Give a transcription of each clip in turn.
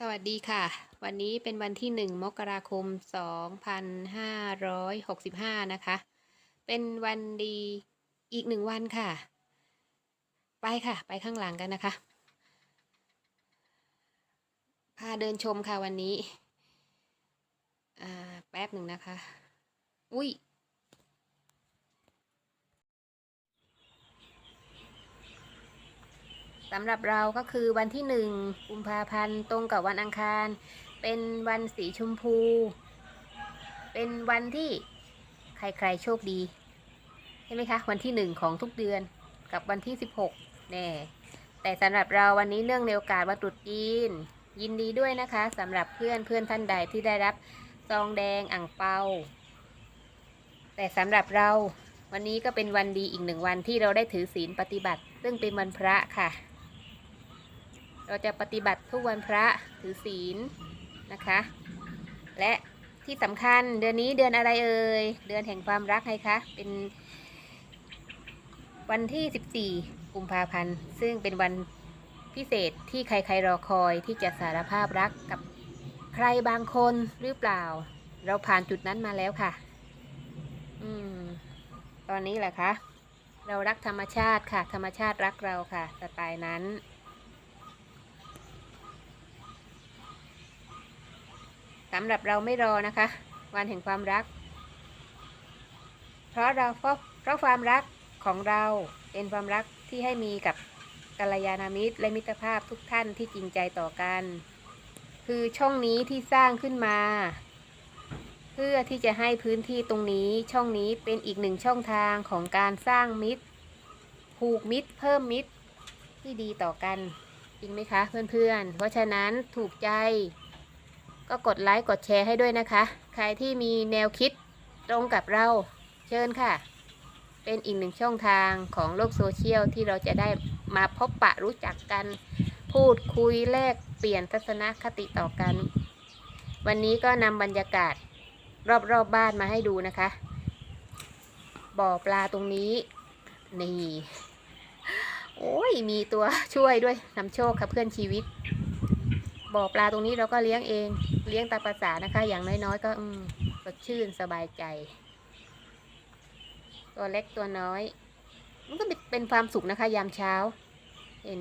สวัสดีค่ะ วันนี้เป็นวันที่หนึ่งมกราคมสองพันห้าร้อยหกสิบห้านะคะ เป็นวันดีอีกหนึ่งวันค่ะ ไปค่ะ ไปข้างหลังกันนะคะ พาเดินชมค่ะวันนี้ อ่า แป๊บหนึ่งนะคะ อุ้ยำหรับเราก็คือวันที่หนึ่งกุมภาพันธ์ตรงกับวันอังคาร เป็นวันสีชมพู เป็นวันที่ใครๆโชคดีใช่ไหมคะวันที่หนึ่งของทุกเดือนกับวันที่สิบหกแน่แต่สำหรับเราวันนี้เนื่องในโอกาสวันตรุษจีน ยินดีด้วยนะคะสำหรับเพื่อนเพื่อนท่านใดที่ได้รับซองแดงอ่างเปา แต่สำหรับเราวันนี้ก็เป็นวันดีอีกหนึ่งวันที่เราได้ถือศีลปฏิบัติ ซึ่งเป็นวันพระค่ะ เราจะปฏิบัติทุกวันพระถือศีลนะคะ และที่สำคัญเดือนนี้เดือนอะไรเอ่ยเดือนแห่งความรักไงคะเป็นวันที่ 14 กุมภาพันธ์ ซึ่งเป็นวันพิเศษที่ใครๆรอคอยที่จะสารภาพรักกับใครบางคนหรือเปล่า เราผ่านจุดนั้นมาแล้วค่ะ อืม ตอนนี้แหละคะ เรารักธรรมชาติค่ะ ธรรมชาติรักเราค่ะสไตล์นั้น สำหรับเราไม่รอนะคะ วันแห่งความรัก เพราะเราเพราะเพราะความรักของเราเป็นความรักที่ให้มีกับกัลยาณมิตรและมิตรภาพทุกท่านที่จริงใจต่อกัน คือช่องนี้ที่สร้างขึ้นมา เพื่อที่จะให้พื้นที่ตรงนี้ช่องนี้เป็นอีกหนึ่งช่องทางของการสร้างมิตรผูกมิตร เพิ่มมิตรที่ดีต่อกันจริงไหมคะเพื่อนๆ เพราะฉะนั้นถูกใจ ก็กดไลค์กดแชร์ให้ด้วยนะคะ ใครที่มีแนวคิดตรงกับเราเชิญค่ะ เป็นอีกหนึ่งช่องทางของโลกโซเชียลที่เราจะได้มาพบปะรู้จักกัน พูดคุยแลกเปลี่ยนทัศนคติต่อกัน วันนี้ก็นำบรรยากาศรอบๆบบ้านมาให้ดูนะคะ บ่อปลาตรงนี้ นี่ โอ้ย มีตัวช่วยด้วยนำโชคค่ะเพื่อนชีวิต บ่อปลาตรงนี้เราก็เลี้ยงเอง เลี้ยงตามภาษานะคะ อย่างน้อยๆ ก็อืมสดชื่นสบายใจ ตัวเล็กตัวน้อย มันก็เป็นความสุขนะคะ ยามเช้า เห็น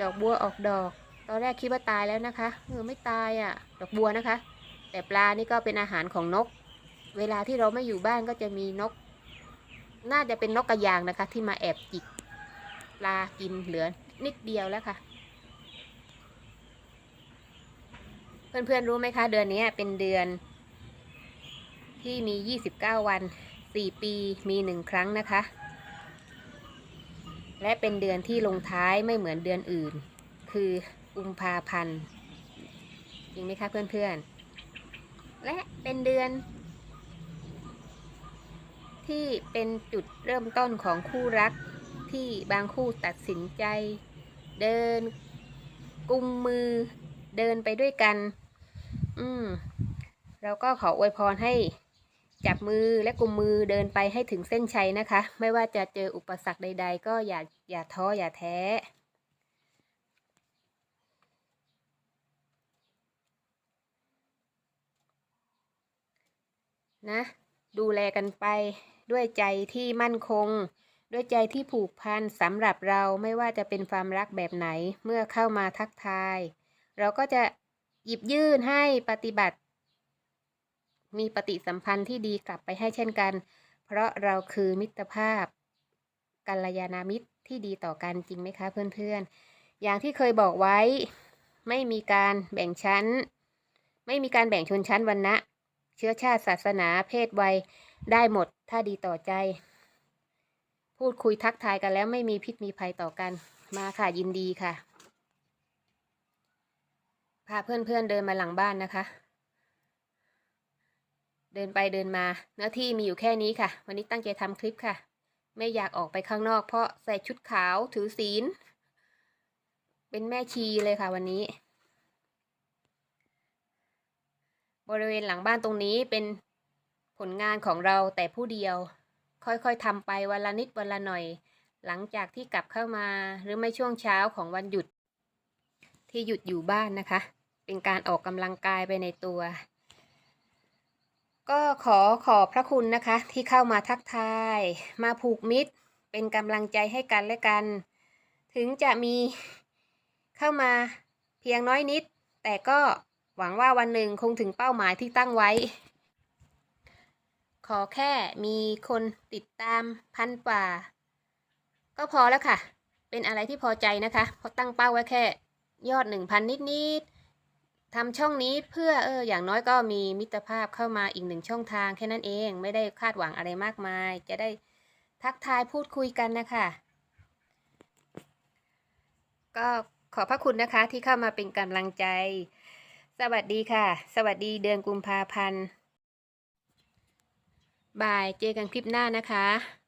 ดอกบัวออกดอก ตอนแรกคิดว่าตายแล้วนะคะเออไม่ตายอะ่ะ ดอกบัวนะคะ แต่ปลานี่ก็เป็นอาหารของนก เวลาที่เราไม่อยู่บ้านก็จะมีนก น่าจะเป็นนกกระยางนะคะ ที่มาแอบจิกปลากินเหลือนิดเดียวแล้วค่ะ เพื่อนๆรู้ไหมคะ เดือนนี้เป็นเดือน ที่มี 29 วัน 4 ปีมีหนึ่งครั้งนะคะ และเป็นเดือนที่ลงท้ายไม่เหมือนเดือนอื่น คือกุมภาพันธ์จริงไหมคะเพื่อนๆ และเป็นเดือน ที่เป็นจุดเริ่มต้นของคู่รักที่บางคู่ตัดสินใจ เดินกุมมือเดินไปด้วยกัน อืมเราก็ขออวยพรให้จับมือและกุมมือเดินไปให้ถึงเส้นชัยนะคะ ไม่ว่าจะเจออุปสรรคใด ๆ ก็อย่าอย่าท้ออย่าแท้ นะ ดูแลกันไปด้วยใจที่มั่นคง ด้วยใจที่ผูกพันสำหรับเราไม่ว่าจะเป็นความรักแบบไหนเมื่อเข้ามาทักทาย เราก็จะ หยิบยื่นให้ปฏิบัติ มีปฏิสัมพันธ์ที่ดีกลับไปให้เช่นกัน เพราะเราคือมิตรภาพกัลยาณมิตรที่ดีต่อกันจริงไหมคะเพื่อนๆ อย่างที่เคยบอกไว้ ไม่มีการแบ่งชั้น ไม่มีการแบ่งชนชั้นวรรณะ เชื้อชาติศาสนาเพศวัยได้หมดถ้าดีต่อใจ พูดคุยทักทายกันแล้วไม่มีพิษมีภัยต่อกันมาค่ะยินดีค่ะ พาเพื่อนๆเดินมาหลังบ้านนะคะ เดินไปเดินมาเนื้อที่มีอยู่แค่นี้ค่ะ วันนี้ตั้งใจทำคลิปค่ะ ไม่อยากออกไปข้างนอก เพราะใส่ชุดขาวถือศีล เป็นแม่ชีเลยค่ะวันนี้ บริเวณหลังบ้านตรงนี้เป็นผลงานของเราแต่ผู้เดียว ค่อยๆทำไปวันละนิดวันละหน่อย หลังจากที่กลับเข้ามาหรือไม่ช่วงเช้าของวันหยุด ที่หยุดอยู่บ้านนะคะ เป็นการออกกำลังกายไปในตัว ก็ขอขอบพระคุณนะคะ ที่เข้ามาทักทาย มาผูกมิตร เป็นกำลังใจให้กันและกัน ถึงจะมีเข้ามาเพียงน้อยนิด แต่ก็หวังว่าวันหนึ่งคงถึงเป้าหมายที่ตั้งไว้ ขอแค่มีคนติดตามพันกว่า ก็พอแล้วค่ะ เป็นอะไรที่พอใจนะคะ เพราะตั้งเป้าไว้แค่ ยอดหนึ่งพันนิดๆทำช่องนี้เพื่อเอออย่างน้อยก็มีมิตรภาพเข้ามาอีกหนึ่งช่องทางแค่นั้นเองไม่ได้คาดหวังอะไรมากมาย จะได้ทักทายพูดคุยกันนะคะ ก็ขอพระคุณนะคะที่เข้ามาเป็นกำลังใจ สวัสดีค่ะ สวัสดีเดือนกุมภาพันธ์บ่ายเจอกันคลิปหน้านะคะ